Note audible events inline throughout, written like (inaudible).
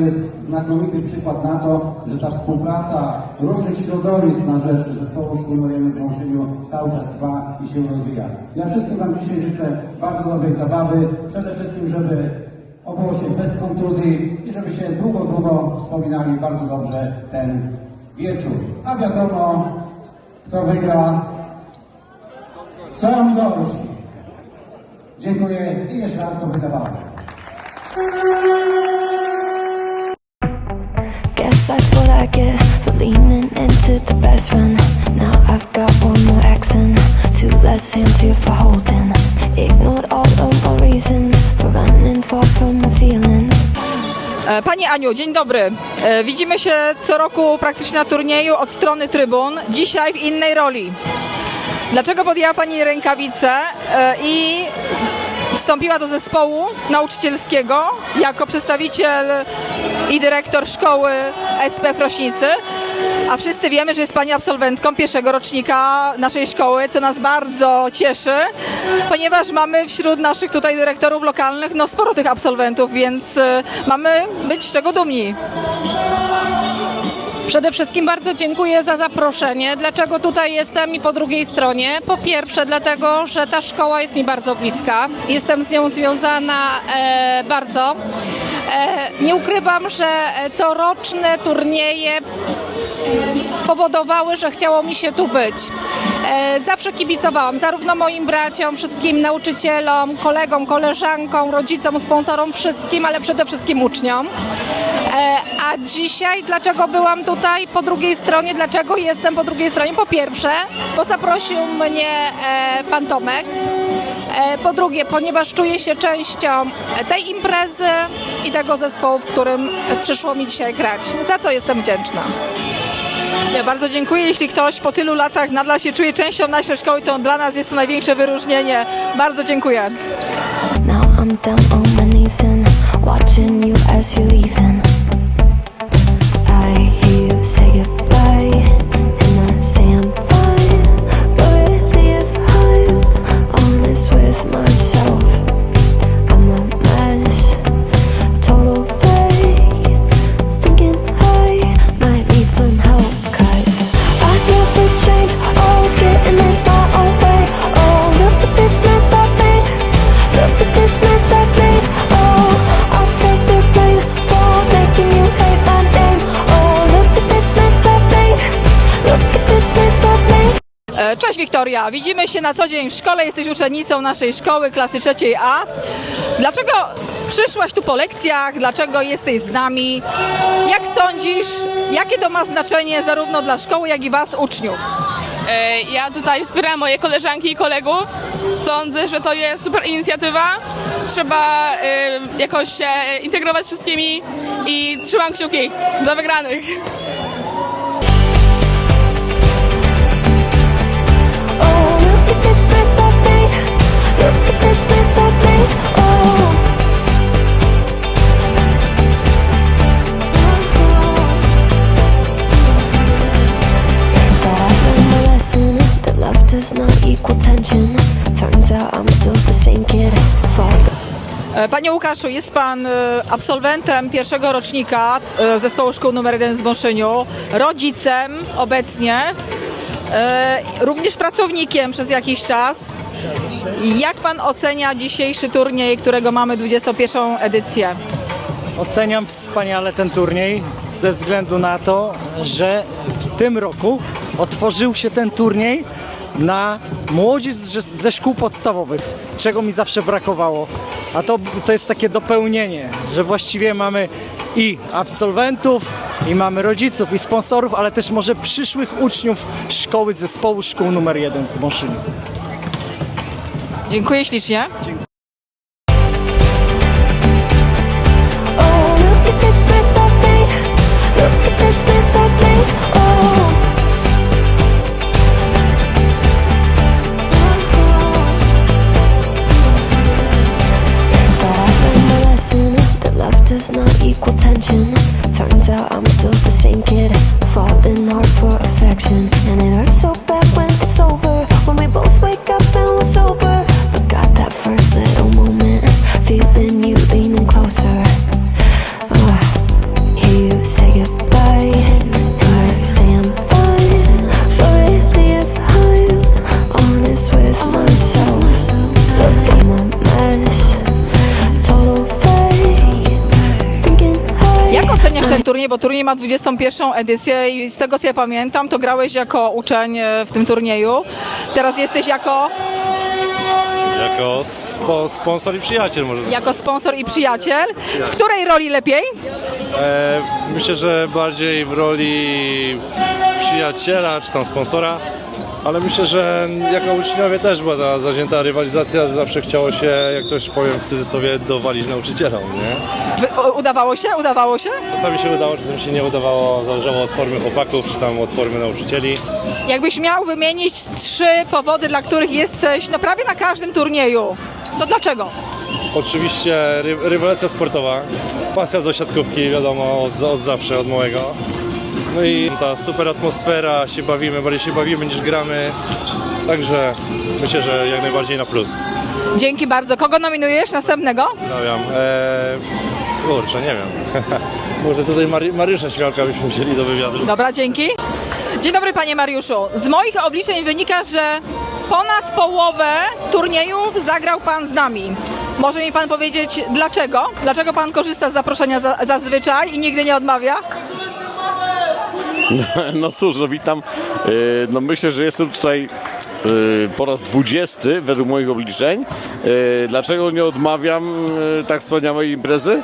jest znakomity przykład na to, że ta współpraca różnych środowisk na rzecz Zespołu Szkół nr 1 w Mąszyniu cały czas trwa i się rozwija. Ja wszystkim Wam dzisiaj życzę bardzo dobrej zabawy, przede wszystkim, żeby obyło się bez kontuzji i żeby się długo, długo wspominali bardzo dobrze ten wieczór. A wiadomo, kto wygra, są dorośli. Dziękuję i jeszcze raz dobrej zabawy. I get for leaning into the best friend. Now I've got one more accent, two less hands here for holding. Ignored all of my reasons for running far from my feelings. E, Pani Aniu, dzień dobry. E, Widzimy się co roku praktycznie na turnieju od strony trybun, dzisiaj w innej roli. Dlaczego podjęła Pani rękawice e, i wstąpiła do zespołu nauczycielskiego jako przedstawiciel i dyrektor szkoły SP Frośnicy? A wszyscy wiemy, że jest Pani absolwentką pierwszego rocznika naszej szkoły, co nas bardzo cieszy, ponieważ mamy wśród naszych tutaj dyrektorów lokalnych no, sporo tych absolwentów, więc e, mamy być z czego dumni. Przede wszystkim bardzo dziękuję za zaproszenie. Dlaczego tutaj jestem i po drugiej stronie? Po pierwsze, dlatego, że ta szkoła jest mi bardzo bliska. Jestem z nią związana e, bardzo. E, nie ukrywam, że e, coroczne turnieje powodowały, że chciało mi się tu być. E, Zawsze kibicowałam zarówno moim braciom, wszystkim nauczycielom, kolegom, koleżankom, rodzicom, sponsorom, wszystkim, ale przede wszystkim uczniom. A dzisiaj dlaczego byłam tutaj po drugiej stronie? Dlaczego jestem po drugiej stronie? Po pierwsze, bo zaprosił mnie e, pan Tomek. E, Po drugie, ponieważ czuję się częścią tej imprezy i tego zespołu, w którym przyszło mi dzisiaj grać. Za co jestem wdzięczna. Ja bardzo dziękuję. Jeśli ktoś po tylu latach nadal się czuje częścią naszej szkoły, to dla nas jest to największe wyróżnienie. Bardzo dziękuję. Now I'm down on my knees and watching you as you're leaving. Cześć Wiktoria, widzimy się na co dzień w szkole, jesteś uczennicą naszej szkoły klasy trzeciej A. Dlaczego przyszłaś tu po lekcjach, dlaczego jesteś z nami? Jak sądzisz, jakie to ma znaczenie zarówno dla szkoły, jak i was uczniów? E, Ja tutaj wspieram moje koleżanki i kolegów. Sądzę, że to jest super inicjatywa. Trzeba e, jakoś się integrować z wszystkimi i trzymam kciuki za wygranych. Panie Łukaszu, jest pan e, absolwentem pierwszego rocznika e, zespołu szkół nr 1 z Moszyniu, rodzicem obecnie, e, również pracownikiem przez jakiś czas. Jak pan ocenia dzisiejszy turniej, którego mamy 21 edycję? Oceniam wspaniale ten turniej ze względu na to, że w tym roku otworzył się ten turniej na młodzież ze, szkół podstawowych, czego mi zawsze brakowało. A to, to jest takie dopełnienie, że właściwie mamy i absolwentów, i mamy rodziców, i sponsorów, ale też może przyszłych uczniów szkoły zespołu szkół numer 1 z Moszyni. Dziękuję ślicznie. Bo turniej ma 21 edycję i z tego co ja pamiętam, to grałeś jako uczeń e, w tym turnieju. Teraz jesteś jako, Jako spo, sponsor i przyjaciel może. jako sponsor i przyjaciel. W której roli lepiej? E, myślę, że bardziej w roli przyjaciela czy tam sponsora, ale myślę, że jako uczniowie też była ta zazięta rywalizacja. Zawsze chciało się, jak coś powiem w cudzysłowie, dowalić nauczycielom, nie? Wy- Udawało się? Udawało się? Czasami się udało, czasami się nie udawało. Zależało od formy chłopaków czy tam od formy nauczycieli. Jakbyś miał wymienić trzy powody, dla których jesteś no, prawie na każdym turnieju, to dlaczego? Oczywiście ry, rywalizacja sportowa, pasja do siatkówki, wiadomo, od, od zawsze, od małego. No i ta super atmosfera, się bawimy, bardziej się bawimy niż gramy. Także myślę, że jak najbardziej na plus. Dzięki bardzo. Kogo nominujesz następnego? Pozdrawiam. Eee, kurczę, nie wiem. (laughs) Może tutaj Mary, Mariusza Śmiałka byśmy wzięli do wywiadu. Dobra, dzięki. Dzień dobry panie Mariuszu. Z moich obliczeń wynika, że ponad połowę turniejów zagrał pan z nami. Może mi pan powiedzieć dlaczego? Dlaczego pan korzysta z zaproszenia za, zazwyczaj i nigdy nie odmawia? (laughs) No cóż, no witam. Yy, No myślę, że jestem tutaj yy, po raz 20 według moich obliczeń. Yy, Dlaczego nie odmawiam tak wspaniałej imprezy?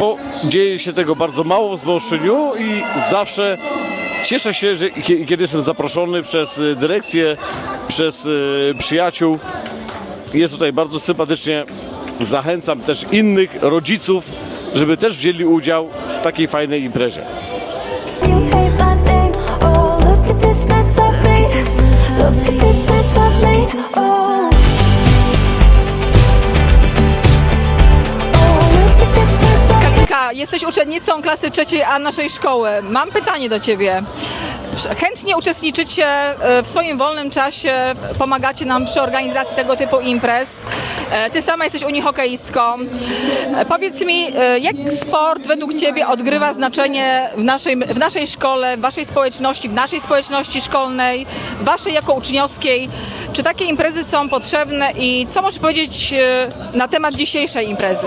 Bo dzieje się tego bardzo mało w Zboszczyniu i zawsze cieszę się, że kie- kiedy jestem zaproszony przez dyrekcję, przez przyjaciół. Jest tutaj bardzo sympatycznie. Zachęcam też innych rodziców, żeby też wzięli udział w takiej fajnej imprezie. Uczennicą klasy trzeciej A naszej szkoły. Mam pytanie do ciebie. Chętnie uczestniczycie e, w swoim wolnym czasie, pomagacie nam przy organizacji tego typu imprez. E, Ty sama jesteś unihokeistką. E, Powiedz mi, jak sport według Ciebie odgrywa znaczenie w naszej, w naszej szkole, w Waszej społeczności, w naszej społeczności szkolnej, Waszej jako uczniowskiej? Czy takie imprezy są potrzebne i co możesz powiedzieć na temat dzisiejszej imprezy?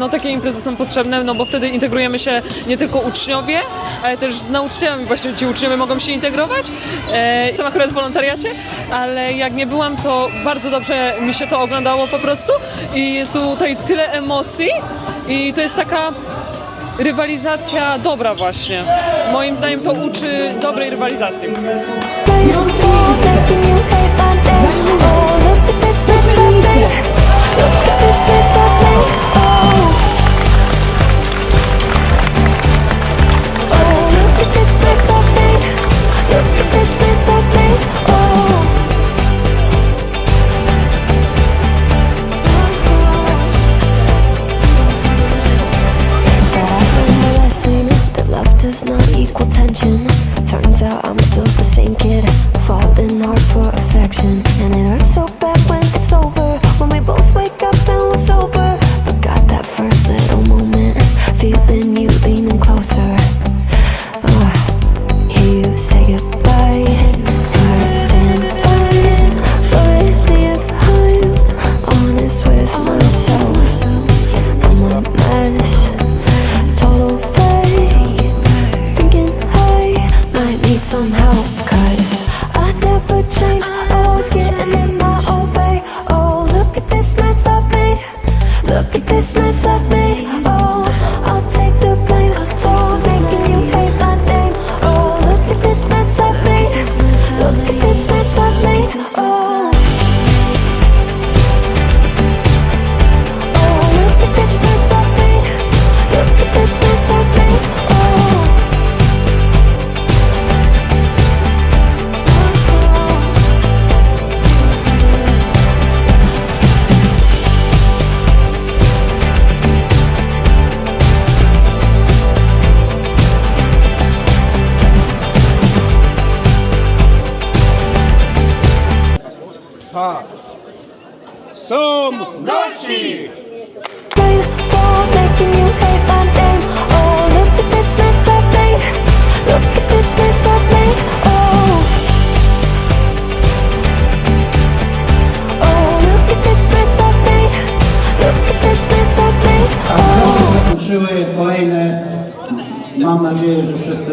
No takie imprezy są potrzebne, no bo wtedy integrujemy się nie tylko uczniowie, ale też z nauczycielami. Właśnie ci uczniowie mogą się integrować. E, Jestem akurat w wolontariacie, ale jak nie byłam, to bardzo dobrze mi się to oglądało po prostu i jest tutaj tyle emocji i to jest taka rywalizacja dobra właśnie. Moim zdaniem to uczy dobrej rywalizacji. made. Does not equal tension. Turns out I'm still the same kid, falling hard for affection, and it hurts so bad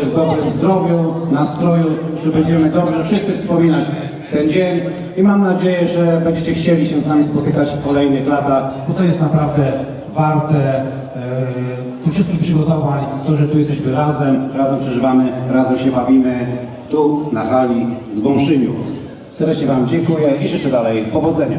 w dobrym zdrowiu, nastroju, że będziemy dobrze wszyscy wspominać ten dzień i mam nadzieję, że będziecie chcieli się z nami spotykać w kolejnych latach, bo to jest naprawdę warte e, tych wszystkich przygotowań, to, że tu jesteśmy razem, razem przeżywamy, razem się bawimy tu na hali z Wąszyniu. Serdecznie Wam dziękuję i życzę dalej powodzenia.